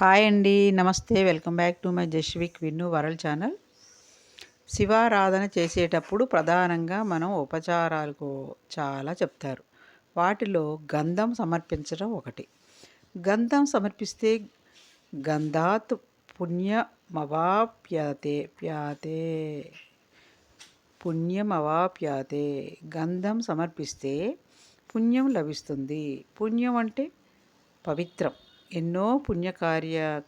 Hi అండి నమస్తే welcome back to my Jasvik Vinnu world channel. శివారాధన చేసేటప్పుడు ప్రధానంగా మనం ఉపచారాలకు చాలా చెప్తారు. వాటిలో గంధం సమర్పించడం ఒకటి. గంధం సమర్పిస్తే గంధాత్ పుణ్యమవాప్యాతే ప్యాతే పుణ్యమవాప్యాతే. గంధం సమర్పిస్తే పుణ్యం లభిస్తుంది. పుణ్యం అంటే పవిత్రం. ఎన్నో పుణ్యకార్య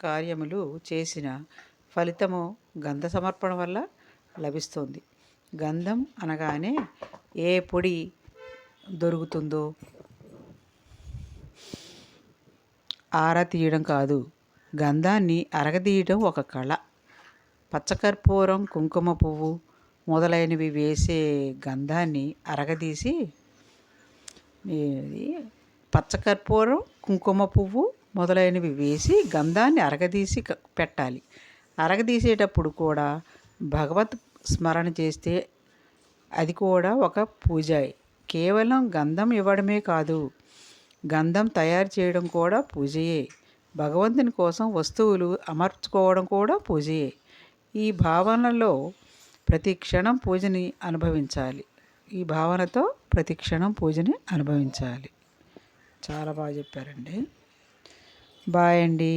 కార్యములు చేసిన ఫలితము గంధ సమర్పణ వల్ల లభిస్తుంది. గంధం అనగానే ఏ పొడి దొరుకుతుందో. ఆర తీయడం కాదు గంధాన్ని అరగదీయడం ఒక కళ. పచ్చకర్పూరం కుంకుమ పువ్వు మొదలైనవి వేసే గంధాన్ని అరగదీసి పచ్చకర్పూరం కుంకుమ పువ్వు మొదలైనవి వేసి గంధాన్ని అరగదీసి పెట్టాలి. అరగదీసేటప్పుడు కూడా భగవత్ స్మరణ చేస్తే అది కూడా ఒక పూజ కేవలం గంధం ఇవ్వడమే కాదు గంధం తయారు చేయడం కూడా పూజయే. భగవంతుని కోసం వస్తువులు అమర్చుకోవడం కూడా పూజయే. ఈ భావనలో ప్రతి క్షణం పూజని అనుభవించాలి. ఈ భావనతో ప్రతి క్షణం పూజని అనుభవించాలి. చాలా బాగా చెప్పారండి. బాయ్ అండి.